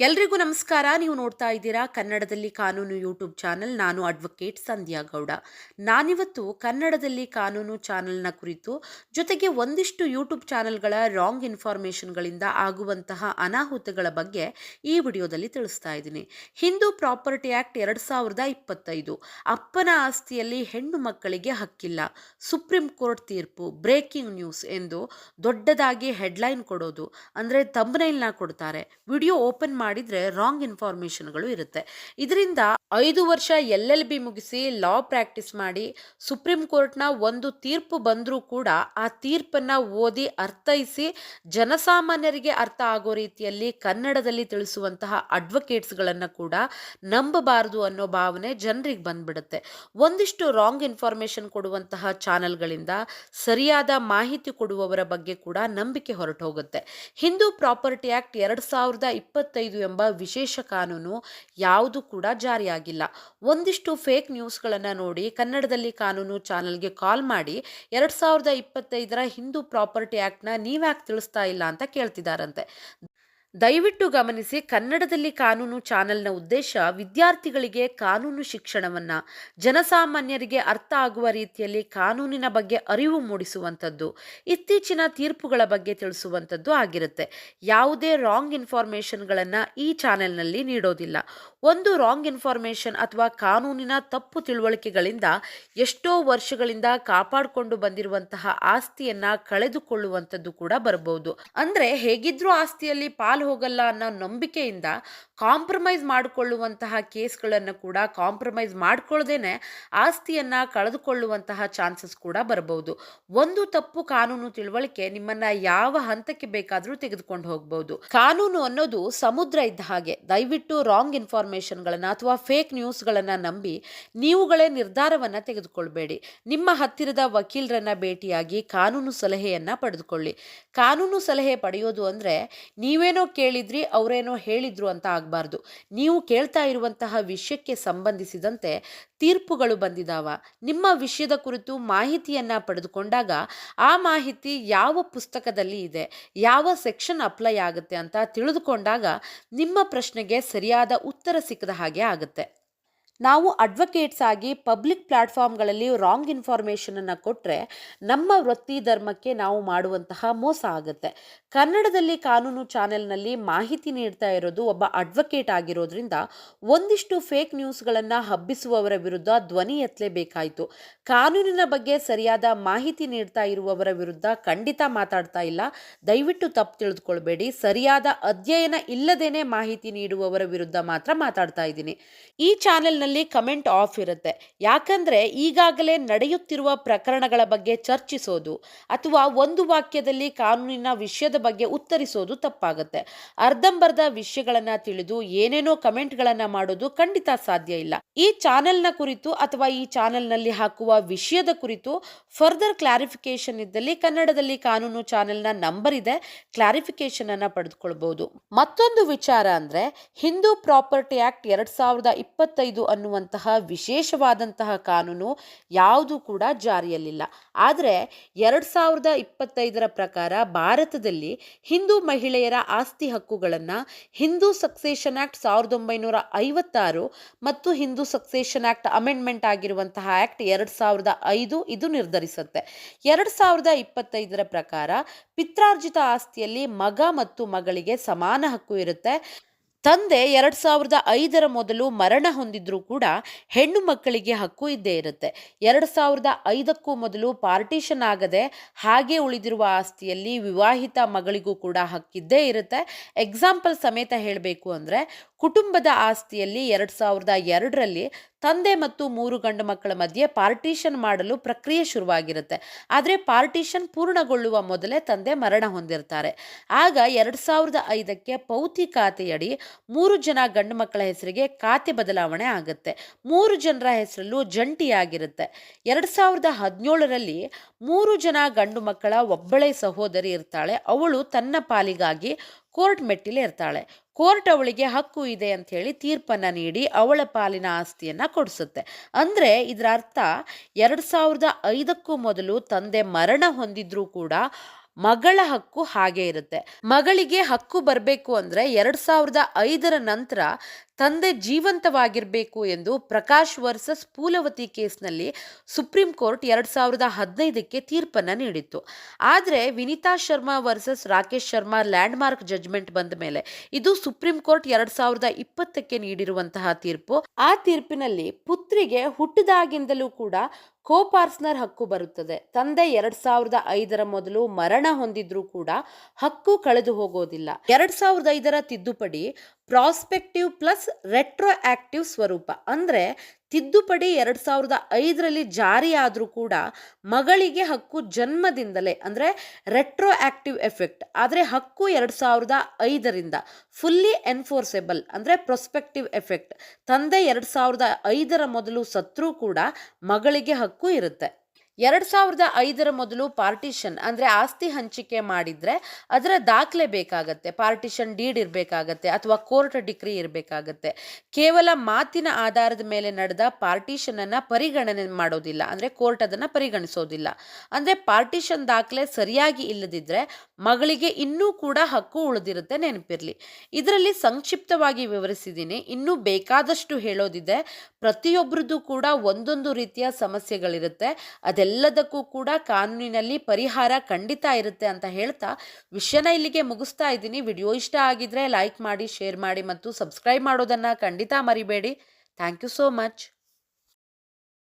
ಎಲ್ರಿಗೂ ನಮಸ್ಕಾರ. ನೀವು ನೋಡ್ತಾ ಇದ್ದೀರಾ ಕನ್ನಡದಲ್ಲಿ ಕಾನೂನು ಯೂಟ್ಯೂಬ್ ಚಾನೆಲ್. ನಾನು ಅಡ್ವೊಕೇಟ್ ಸಂಧ್ಯಾ ಗೌಡ. ನಾನಿವತ್ತು ಕನ್ನಡದಲ್ಲಿ ಕಾನೂನು ಚಾನೆಲ್ನ ಕುರಿತು ಜೊತೆಗೆ ಒಂದಿಷ್ಟು ಯೂಟ್ಯೂಬ್ ಚಾನೆಲ್ಗಳ ರಾಂಗ್ ಇನ್ಫಾರ್ಮೇಷನ್ಗಳಿಂದ ಆಗುವಂತಹ ಅನಾಹುತಗಳ ಬಗ್ಗೆ ಈ ವಿಡಿಯೋದಲ್ಲಿ ತಿಳಿಸ್ತಾ ಇದ್ದೀನಿ. ಹಿಂದೂ ಪ್ರಾಪರ್ಟಿ ಆ್ಯಕ್ಟ್ ಎರಡು ಸಾವಿರದ ಇಪ್ಪತ್ತೈದು. ಅಪ್ಪನ ಆಸ್ತಿಯಲ್ಲಿ ಹೆಣ್ಣು ಮಕ್ಕಳಿಗೆ ಹಕ್ಕಿಲ್ಲ. ಸುಪ್ರೀಂ ಕೋರ್ಟ್ ತೀರ್ಪು, ಬ್ರೇಕಿಂಗ್ ನ್ಯೂಸ್ ಎಂದು ದೊಡ್ಡದಾಗಿ ಹೆಡ್ಲೈನ್ ಕೊಡೋದು ಅಂದರೆ ತಂಬನೈಲ್ನ ಕೊಡ್ತಾರೆ. ವಿಡಿಯೋ ಓಪನ್ ಮಾಡಿದ್ರೆ ರಾಂಗ್ ಇನ್ಫಾರ್ಮೇಷನ್ಗಳು ಇರುತ್ತೆ. ಇದರಿಂದ ಐದು ವರ್ಷ ಎಲ್ ಎಲ್ ಬಿ ಮುಗಿಸಿ ಲಾ ಪ್ರಾಕ್ಟೀಸ್ ಮಾಡಿ ಸುಪ್ರೀಂ ಕೋರ್ಟ್ನ ಒಂದು ತೀರ್ಪು ಬಂದರೂ ಕೂಡ ಆ ತೀರ್ಪನ್ನು ಓದಿ ಅರ್ಥೈಸಿ ಜನಸಾಮಾನ್ಯರಿಗೆ ಅರ್ಥ ಆಗೋ ರೀತಿಯಲ್ಲಿ ಕನ್ನಡದಲ್ಲಿ ತಿಳಿಸುವಂತಹ ಅಡ್ವೊಕೇಟ್ಸ್ಗಳನ್ನು ಕೂಡ ನಂಬಬಾರದು ಅನ್ನೋ ಭಾವನೆ ಜನರಿಗೆ ಬಂದ್ಬಿಡುತ್ತೆ. ಒಂದಿಷ್ಟು ರಾಂಗ್ ಇನ್ಫಾರ್ಮೇಷನ್ ಕೊಡುವಂತಹ ಚಾನೆಲ್ಗಳಿಂದ ಸರಿಯಾದ ಮಾಹಿತಿ ಕೊಡುವವರ ಬಗ್ಗೆ ಕೂಡ ನಂಬಿಕೆ ಹೊರಟು ಹೋಗುತ್ತೆ ಹಿಂದೂ ಪ್ರಾಪರ್ಟಿ ಆಕ್ಟ್ ಎರಡು ಸಾವಿರದ ಇಪ್ಪತ್ತೈದು ಎಂಬ ವಿಶೇಷ ಕಾನೂನು ಯಾವುದು ಕೂಡ ಜಾರಿಯಾಗಿಲ್ಲ. ಒಂದಿಷ್ಟು ಫೇಕ್ ನ್ಯೂಸ್ಗಳನ್ನು ನೋಡಿ ಕನ್ನಡದಲ್ಲಿ ಕಾನೂನು ಚಾನಲ್ಗೆ ಕಾಲ್ ಮಾಡಿ ಎರಡು ಸಾವಿರದ ಇಪ್ಪತ್ತೈದರ ಹಿಂದೂ ಪ್ರಾಪರ್ಟಿ ಆ್ಯಕ್ಟ್ನ ನೀವ್ಯಾಕೆ ತಿಳಿಸ್ತಾ ಇಲ್ಲ ಅಂತ ಕೇಳ್ತಿದ್ದಾರಂತೆ ದಯವಿಟ್ಟು ಗಮನಿಸಿ ಕನ್ನಡದಲ್ಲಿ ಕಾನೂನು ಚಾನೆಲ್ನ ಉದ್ದೇಶ ವಿದ್ಯಾರ್ಥಿಗಳಿಗೆ ಕಾನೂನು ಶಿಕ್ಷಣವನ್ನು ಜನಸಾಮಾನ್ಯರಿಗೆ ಅರ್ಥ ಆಗುವ ರೀತಿಯಲ್ಲಿ ಕಾನೂನಿನ ಬಗ್ಗೆ ಅರಿವು ಮೂಡಿಸುವಂಥದ್ದು, ಇತ್ತೀಚಿನ ತೀರ್ಪುಗಳ ಬಗ್ಗೆ ತಿಳಿಸುವಂಥದ್ದು ಆಗಿರುತ್ತೆ. ಯಾವುದೇ ರಾಂಗ್ ಇನ್ಫಾರ್ಮೇಷನ್ಗಳನ್ನು ಈ ಚಾನೆಲ್ನಲ್ಲಿ ನೀಡೋದಿಲ್ಲ. ಒಂದು ರಾಂಗ್ ಇನ್ಫಾರ್ಮೇಷನ್ ಅಥವಾ ಕಾನೂನಿನ ತಪ್ಪು ತಿಳುವಳಿಕೆಗಳಿಂದ ಎಷ್ಟೋ ವರ್ಷಗಳಿಂದ ಕಾಪಾಡಿಕೊಂಡು ಬಂದಿರುವಂತಹ ಆಸ್ತಿಯನ್ನ ಕಳೆದುಕೊಳ್ಳುವಂಥದ್ದು ಕೂಡ ಬರಬಹುದು ಅಂದರೆ ಹೇಗಿದ್ರೂ ಆಸ್ತಿಯಲ್ಲಿ ಪಾಲು ಹೋಗಲ್ಲ ಅನ್ನೋ ನಂಬಿಕೆಯಿಂದ ಕಾಂಪ್ರಮೈಸ್ ಮಾಡಿಕೊಳ್ಳುವಂತಹ ಕೇಸ್ಗಳನ್ನು ಕೂಡ ಕಾಂಪ್ರಮೈಸ್ ಮಾಡಿಕೊಳ್ಳ್ದೇ ಆಸ್ತಿಯನ್ನ ಕಳೆದುಕೊಳ್ಳುವಂತಹ ಚಾನ್ಸಸ್ ಕೂಡ ಬರಬಹುದು ಒಂದು ತಪ್ಪು ಕಾನೂನು ತಿಳುವಳಿಕೆ ನಿಮ್ಮನ್ನ ಯಾವ ಹಂತಕ್ಕೆ ಬೇಕಾದರೂ ತೆಗೆದುಕೊಂಡು ಹೋಗಬಹುದು ಕಾನೂನು ಅನ್ನೋದು ಸಮುದ್ರ ಇದ್ದ ಹಾಗೆ. ದಯವಿಟ್ಟು ರಾಂಗ್ ಇನ್ಫಾರ್ಮೇಷನ್ಗಳನ್ನು ಅಥವಾ ಫೇಕ್ ನ್ಯೂಸ್ಗಳನ್ನು ನಂಬಿ ನೀವುಗಳೇ ನಿರ್ಧಾರವನ್ನು ತೆಗೆದುಕೊಳ್ಬೇಡಿ. ನಿಮ್ಮ ಹತ್ತಿರದ ವಕೀಲರನ್ನ ಭೇಟಿಯಾಗಿ ಕಾನೂನು ಸಲಹೆಯನ್ನ ಪಡೆದುಕೊಳ್ಳಿ. ಕಾನೂನು ಸಲಹೆ ಪಡೆಯೋದು ಅಂದ್ರೆ ನೀವೇನೋ ಕೇಳಿದ್ರಿ, ಅವರೇನೋ ಹೇಳಿದ್ರು ಅಂತ ಆಗಬಾರ್ದು. ನೀವು ಕೇಳ್ತಾ ಇರುವಂತಹ ವಿಷಯಕ್ಕೆ ಸಂಬಂಧಿಸಿದಂತೆ ತೀರ್ಪುಗಳು ಬಂದಿದಾವ. ನಿಮ್ಮ ವಿಷಯದ ಕುರಿತು ಮಾಹಿತಿಯನ್ನು ಪಡೆದುಕೊಂಡಾಗ ಆ ಮಾಹಿತಿ ಯಾವ ಪುಸ್ತಕದಲ್ಲಿ ಇದೆ, ಯಾವ ಸೆಕ್ಷನ್ ಅಪ್ಲೈ ಆಗುತ್ತೆ ಅಂತ ತಿಳಿದುಕೊಂಡಾಗ ನಿಮ್ಮ ಪ್ರಶ್ನೆಗೆ ಸರಿಯಾದ ಉತ್ತರ ಸಿಕ್ಕದ ಹಾಗೆ ಆಗುತ್ತೆ. ನಾವು ಅಡ್ವೊಕೇಟ್ಸ್ ಆಗಿ ಪಬ್ಲಿಕ್ ಪ್ಲಾಟ್ಫಾರ್ಮ್ಗಳಲ್ಲಿ ರಾಂಗ್ ಇನ್ಫಾರ್ಮೇಷನನ್ನು ಕೊಟ್ಟರೆ ನಮ್ಮ ವೃತ್ತಿ ಧರ್ಮಕ್ಕೆ ನಾವು ಮಾಡುವಂತಹ ಮೋಸ ಆಗುತ್ತೆ. ಕನ್ನಡದಲ್ಲಿ ಕಾನೂನು ಚಾನೆಲ್ನಲ್ಲಿ ಮಾಹಿತಿ ನೀಡ್ತಾ ಇರೋದು ಒಬ್ಬ ಅಡ್ವೊಕೇಟ್ ಆಗಿರೋದ್ರಿಂದ ಒಂದಿಷ್ಟು ಫೇಕ್ ನ್ಯೂಸ್ಗಳನ್ನು ಹಬ್ಬಿಸುವವರ ವಿರುದ್ಧ ಧ್ವನಿ ಎತ್ತಲೇಬೇಕಾಯಿತು ಕಾನೂನಿನ ಬಗ್ಗೆ ಸರಿಯಾದ ಮಾಹಿತಿ ನೀಡ್ತಾ ಇರುವವರ ವಿರುದ್ಧ ಖಂಡಿತ ಮಾತಾಡ್ತಾ ಇಲ್ಲ. ದಯವಿಟ್ಟು ತಪ್ಪು ತಿಳಿದುಕೊಳ್ಬೇಡಿ ಸರಿಯಾದ ಅಧ್ಯಯನ ಇಲ್ಲದೇನೆ ಮಾಹಿತಿ ನೀಡುವವರ ವಿರುದ್ಧ ಮಾತ್ರ ಮಾತಾಡ್ತಾ ಇದ್ದೀನಿ. ಈ ಚಾನೆಲ್ನಲ್ಲಿ ಕಮೆಂಟ್ ಆಫ್ ಇರುತ್ತೆ. ಯಾಕಂದ್ರೆ ಈಗಾಗಲೇ ನಡೆಯುತ್ತಿರುವ ಪ್ರಕರಣಗಳ ಬಗ್ಗೆ ಚರ್ಚಿಸೋದು ಅಥವಾ ಒಂದು ವಾಕ್ಯದಲ್ಲಿ ಕಾನೂನಿನ ವಿಷಯದ ಬಗ್ಗೆ ಉತ್ತರಿಸೋದು ತಪ್ಪಾಗುತ್ತೆ. ಅರ್ಧಂಬರ್ಧ ವಿಷಯಗಳನ್ನು ತಿಳಿದು ಏನೇನೋ ಕಮೆಂಟ್ಗಳನ್ನು ಮಾಡೋದು ಖಂಡಿತ ಸಾಧ್ಯ ಇಲ್ಲ. ಈ ಚಾನೆಲ್ನ ಕುರಿತು ಅಥವಾ ಈ ಚಾನೆಲ್ನಲ್ಲಿ ಹಾಕುವ ವಿಷಯದ ಕುರಿತು ಫರ್ದರ್ ಕ್ಲಾರಿಫಿಕೇಶನ್ ಇದ್ದಲ್ಲಿ ಕನ್ನಡದಲ್ಲಿ ಕಾನೂನು ಚಾನೆಲ್ನ ನಂಬರ್ ಇದೆ ಕ್ಲಾರಿಫಿಕೇಶನ್ ಅನ್ನ ಪಡೆದುಕೊಳ್ಬಹುದು ಮತ್ತೊಂದು ವಿಚಾರ ಅಂದ್ರೆ ಹಿಂದೂ ಪ್ರಾಪರ್ಟಿ ಆಕ್ಟ್ ಎರಡ್ ಸಾವಿರದ ಇಪ್ಪತ್ತೈದು ಅನ್ನುವಂತಹ ವಿಶೇಷವಾದಂತಹ ಕಾನೂನು ಯಾವುದು ಕೂಡ ಜಾರಿಯಲ್ಲಿಲ್ಲ. ಆದರೆ ಎರಡು ಸಾವಿರದ ಇಪ್ಪತ್ತೈದರ ಪ್ರಕಾರ ಭಾರತದಲ್ಲಿ ಹಿಂದೂ ಮಹಿಳೆಯರ ಆಸ್ತಿ ಹಕ್ಕುಗಳನ್ನು ಹಿಂದೂ ಸಕ್ಸೇಷನ್ ಆ್ಯಕ್ಟ್ ಸಾವಿರದ ಒಂಬೈನೂರ ಐವತ್ತಾರು ಮತ್ತು ಹಿಂದೂ ಸಕ್ಸೇಷನ್ ಆ್ಯಕ್ಟ್ ಅಮೆಂಡ್ಮೆಂಟ್ ಆಗಿರುವಂತಹ ಆ್ಯಕ್ಟ್ ಎರಡು ಸಾವಿರದ ಐದು ಇದು ನಿರ್ಧರಿಸುತ್ತೆ. ಎರಡು ಸಾವಿರದ ಇಪ್ಪತ್ತೈದರ ಪ್ರಕಾರ ಪಿತ್ರಾರ್ಜಿತ ಆಸ್ತಿಯಲ್ಲಿ ಮಗ ಮತ್ತು ಮಗಳಿಗೆ ಸಮಾನ ಹಕ್ಕು ಇರುತ್ತೆ. ತಂದೆ ಎರಡು ಸಾವಿರದ ಐದರ ಮೊದಲು ಮರಣ ಹೊಂದಿದ್ರೂ ಕೂಡ ಹೆಣ್ಣು ಮಕ್ಕಳಿಗೆ ಹಕ್ಕು ಇದ್ದೇ ಇರುತ್ತೆ. ಎರಡು ಸಾವಿರದ ಐದಕ್ಕೂ ಮೊದಲು ಪಾರ್ಟಿಷನ್ ಆಗದೆ ಹಾಗೆ ಉಳಿದಿರುವ ಆಸ್ತಿಯಲ್ಲಿ ವಿವಾಹಿತ ಮಗಳಿಗೂ ಕೂಡ ಹಕ್ಕಿದ್ದೇ ಇರುತ್ತೆ. ಎಕ್ಸಾಂಪಲ್ ಸಮೇತ ಹೇಳಬೇಕು ಅಂದರೆ ಕುಟುಂಬದ ಆಸ್ತಿಯಲ್ಲಿ ಎರಡು ಸಾವಿರದ ಎರಡರಲ್ಲಿ ತಂದೆ ಮತ್ತು ಮೂರು ಗಂಡು ಮಕ್ಕಳ ಮಧ್ಯೆ ಪಾರ್ಟಿಷನ್ ಮಾಡಲು ಪ್ರಕ್ರಿಯೆ ಶುರುವಾಗಿರುತ್ತೆ. ಆದರೆ ಪಾರ್ಟಿಷನ್ ಪೂರ್ಣಗೊಳ್ಳುವ ಮೊದಲೇ ತಂದೆ ಮರಣ ಹೊಂದಿರ್ತಾರೆ. ಆಗ ಎರಡು ಸಾವಿರದ ಐದಕ್ಕೆ ಪೌತಿ ಖಾತೆಯಡಿ ಮೂರು ಜನ ಗಂಡು ಮಕ್ಕಳ ಹೆಸರಿಗೆ ಖಾತೆ ಬದಲಾವಣೆ ಆಗುತ್ತೆ. ಮೂರು ಜನರ ಹೆಸರಲ್ಲೂ ಜಂಟಿಯಾಗಿರುತ್ತೆ. ಎರಡು ಸಾವಿರದ ಹದಿನೇಳರಲ್ಲಿ ಮೂರು ಜನ ಗಂಡು ಮಕ್ಕಳ ಒಬ್ಬಳೇ ಸಹೋದರಿ ಇರ್ತಾಳೆ. ಅವಳು ತನ್ನ ಪಾಲಿಗಾಗಿ ಕೋರ್ಟ್ ಮೆಟ್ಟಿಲೆ ಇರ್ತಾಳೆ. ಕೋರ್ಟ್ ಅವಳಿಗೆ ಹಕ್ಕು ಇದೆ ಅಂತ ಹೇಳಿ ತೀರ್ಪನ್ನು ನೀಡಿ ಅವಳ ಪಾಲಿನ ಆಸ್ತಿಯನ್ನು ಕೊಡಿಸುತ್ತೆ. ಅಂದರೆ ಇದರ ಅರ್ಥ ಎರಡು ಸಾವಿರದ ಐದಕ್ಕೂ ಮೊದಲು ತಂದೆ ಮರಣ ಹೊಂದಿದ್ರೂ ಕೂಡ ಮಗಳ ಹಕ್ಕು ಹಾಗೆ ಇರುತ್ತೆ. ಮಗಳಿಗೆ ಹಕ್ಕು ಬರಬೇಕು ಅಂದರೆ ಎರಡು ಸಾವಿರದ ಐದರ ನಂತರ ತಂದೆ ಜೀವಂತವಾಗಿರಬೇಕು ಎಂದು ಪ್ರಕಾಶ್ ವರ್ಸಸ್ ಪೂಲವತಿ ಕೇಸ್ನಲ್ಲಿ ಸುಪ್ರೀಂ ಕೋರ್ಟ್ ಎರಡ್ ಸಾವಿರದ ಹದಿನೈದಕ್ಕೆ ತೀರ್ಪನ್ನ ನೀಡಿತ್ತು. ಆದರೆ Vineeta Sharma versus Rakesh Sharma landmark judgement ಬಂದ ಮೇಲೆ ಇದು ಸುಪ್ರೀಂ ಕೋರ್ಟ್ ಎರಡ್ ಸಾವಿರದ ಇಪ್ಪತ್ತಕ್ಕೆ ನೀಡಿರುವಂತಹ ತೀರ್ಪು. ಆ ತೀರ್ಪಿನಲ್ಲಿ ಪುತ್ರಿಗೆ ಹುಟ್ಟಿದಾಗಿಂದಲೂ ಕೂಡ ಕೋ ಪಾರ್ಟ್ನರ್ ಹಕ್ಕು ಬರುತ್ತದೆ. ತಂದೆ ಎರಡ್ ಸಾವಿರದ ಐದರ ಮೊದಲು ಮರಣ ಹೊಂದಿದ್ರೂ ಕೂಡ ಹಕ್ಕು ಕಳೆದು ಹೋಗೋದಿಲ್ಲ. ಎರಡ್ ಸಾವಿರದ ಐದರ ತಿದ್ದುಪಡಿ ಪ್ರಾಸ್ಪೆಕ್ಟಿವ್ ಪ್ಲಸ್ ರೆಟ್ರೋ ಆಕ್ಟಿವ್ ಸ್ವರೂಪ. ಅಂದರೆ ತಿದ್ದುಪಡಿ ಎರಡು ಸಾವಿರದ ಐದರಲ್ಲಿ ಜಾರಿಯಾದರೂ ಕೂಡ ಮಗಳಿಗೆ ಹಕ್ಕು ಜನ್ಮದಿಂದಲೇ, ಅಂದರೆ ರೆಟ್ರೋ ಆಕ್ಟಿವ್ ಎಫೆಕ್ಟ್. ಆದರೆ ಹಕ್ಕು ಎರಡು ಸಾವಿರದ ಐದರಿಂದ ಫುಲ್ಲಿ ಎನ್ಫೋರ್ಸೆಬಲ್ ಅಂದರೆ ಪ್ರೊಸ್ಪೆಕ್ಟಿವ್ ಎಫೆಕ್ಟ್ ತಂದೆ ಎರಡು ಸಾವಿರದ ಐದರ ಮೊದಲು ಸತ್ರೂ ಕೂಡ ಮಗಳಿಗೆ ಹಕ್ಕು ಇರುತ್ತೆ. ಎರಡ್ ಸಾವಿರದ ಐದರ ಮೊದಲು ಪಾರ್ಟಿಷನ್, ಅಂದರೆ ಆಸ್ತಿ ಹಂಚಿಕೆ ಮಾಡಿದರೆ ಅದರ ದಾಖಲೆ ಬೇಕಾಗತ್ತೆ, ಪಾರ್ಟಿಷನ್ ಡೀಡ್ ಇರಬೇಕಾಗತ್ತೆ ಅಥವಾ ಕೋರ್ಟ್ ಡಿಗ್ರಿ ಇರಬೇಕಾಗತ್ತೆ. ಕೇವಲ ಮಾತಿನ ಆಧಾರದ ಮೇಲೆ ನಡೆದ ಪಾರ್ಟಿಷನನ್ನು ಪರಿಗಣನೆ ಮಾಡೋದಿಲ್ಲ, ಅಂದರೆ ಕೋರ್ಟ್ ಅದನ್ನು ಪರಿಗಣಿಸೋದಿಲ್ಲ. ಅಂದರೆ ಪಾರ್ಟಿಷನ್ ದಾಖಲೆ ಸರಿಯಾಗಿ ಇಲ್ಲದಿದ್ದರೆ ಮಗಳಿಗೆ ಇನ್ನೂ ಕೂಡ ಹಕ್ಕು ಉಳಿದಿರುತ್ತೆ ನೆನಪಿರ್ಲಿ. ಇದರಲ್ಲಿ ಸಂಕ್ಷಿಪ್ತವಾಗಿ ವಿವರಿಸಿದ್ದೀನಿ ಇನ್ನೂ ಬೇಕಾದಷ್ಟು ಹೇಳೋದಿದೆ. ಪ್ರತಿಯೊಬ್ಬರದ್ದು ಕೂಡ ಒಂದೊಂದು ರೀತಿಯ ಸಮಸ್ಯೆಗಳಿರುತ್ತೆ. ಅದೆಲ್ಲದಕ್ಕೂ ಕೂಡ ಕಾನೂನಿನಲ್ಲಿ ಪರಿಹಾರ ಖಂಡಿತ ಇರುತ್ತೆ ಅಂತ ಹೇಳ್ತಾ ವಿಷಯನ ಇಲ್ಲಿಗೆ ಮುಗಿಸ್ತಾ ಇದ್ದೀನಿ. ವಿಡಿಯೋ ಇಷ್ಟ ಆಗಿದ್ರೆ ಲೈಕ್ ಮಾಡಿ ಶೇರ್ ಮಾಡಿ ಮತ್ತು ಸಬ್ಸ್ಕ್ರೈಬ್ ಮಾಡೋದನ್ನು ಖಂಡಿತ ಮರಿಬೇಡಿ. Thank you so much